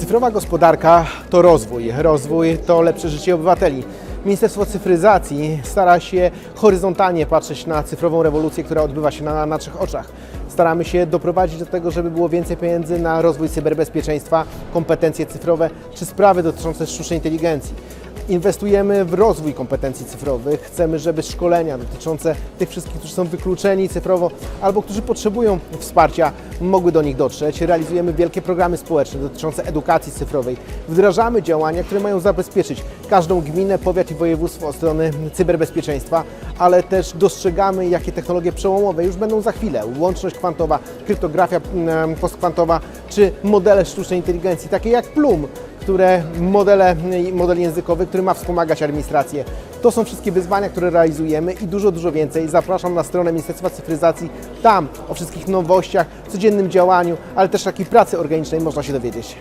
Cyfrowa gospodarka to rozwój. Rozwój to lepsze życie obywateli. Ministerstwo Cyfryzacji stara się horyzontalnie patrzeć na cyfrową rewolucję, która odbywa się na naszych oczach. Staramy się doprowadzić do tego, żeby było więcej pieniędzy na rozwój cyberbezpieczeństwa, kompetencje cyfrowe czy sprawy dotyczące sztucznej inteligencji. Inwestujemy w rozwój kompetencji cyfrowych. Chcemy, żeby szkolenia dotyczące tych wszystkich, którzy są wykluczeni cyfrowo albo którzy potrzebują wsparcia, mogły do nich dotrzeć. Realizujemy wielkie programy społeczne dotyczące edukacji cyfrowej. Wdrażamy działania, które mają zabezpieczyć każdą gminę, powiat i województwo od strony cyberbezpieczeństwa, ale też dostrzegamy, jakie technologie przełomowe już będą za chwilę. Łączność kwantowa, kryptografia mm, postkwantowa czy modele sztucznej inteligencji, takie jak Plum, które modele, model językowy, który ma wspomagać administrację. To są wszystkie wyzwania, które realizujemy i dużo, dużo więcej. Zapraszam na stronę Ministerstwa Cyfryzacji. Tam o wszystkich nowościach, codziennym działaniu, ale też takiej pracy organicznej można się dowiedzieć.